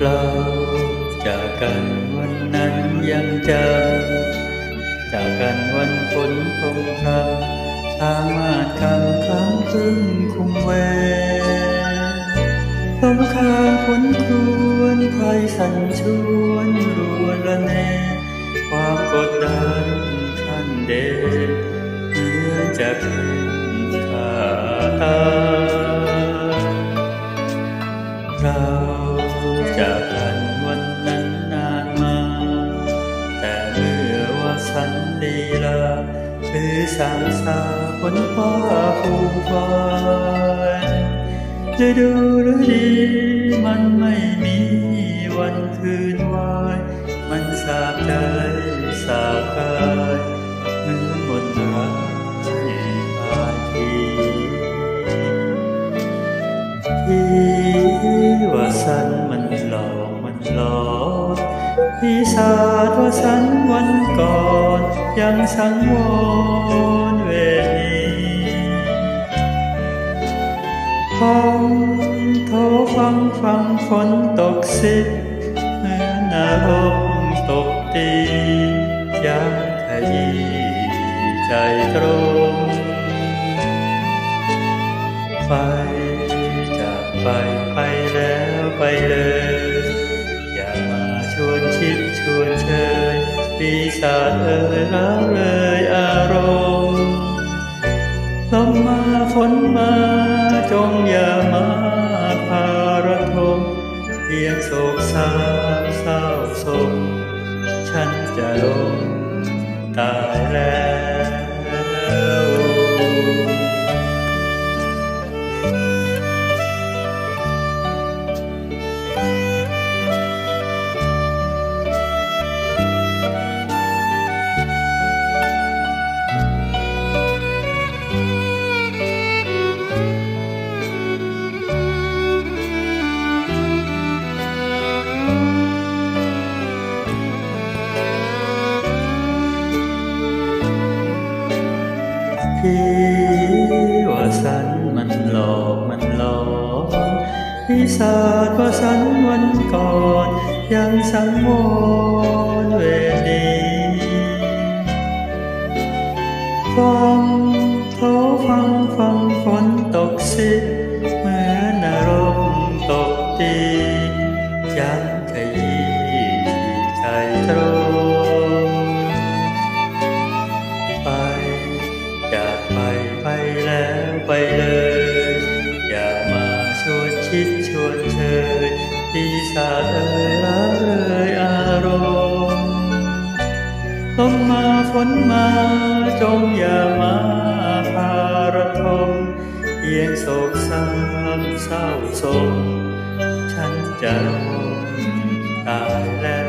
เราจากกันวันนั้นยังจำจากกันวันฝนคงคำสามารถคำคำพึ่งคุมเวลมคางฝนครวนไฟสั่นชวนรัวละเนความกดดันขั้นเดชเหมือจะเป็นขาตาเรา สันดีลาหรือสางสาฝนฟ้าฟูฟ้าฤดูฤดีมันไม่มีวันคืนวาย มันสาบใจสาบกายเหมือนหมดหมายาทีพี่ว่าสัน พี่สาดว่าสันวันก่อนยังสังวรเวนีฟังโทรฟังฟังฝนตกสิเหมือนอารมณ์ตกตียังขยี้ใจตรงไปจากไปไปแล้วไปเลย ปีศาจเอ่ยละเลยอารมณ์ลมมาฝนมาจงอย่ามาพาระทมเพียงโศกสาเศร้าสมฉันจะลงตายแล้ว สันมันหลอกมันหลอกพี่ศาสตร์ว่าสันวันก่อน ยังสังวรเวดีฟังเทรฟังฟังฝนตกสิ วนชิดชวนเชยปีศาจเอ่ยระเอ่ยอารมณ์ต้องมาฝนมาจงอย่ามาพาระทมเอียงโศกสามเศร้าสมฉันจะตายแล้ว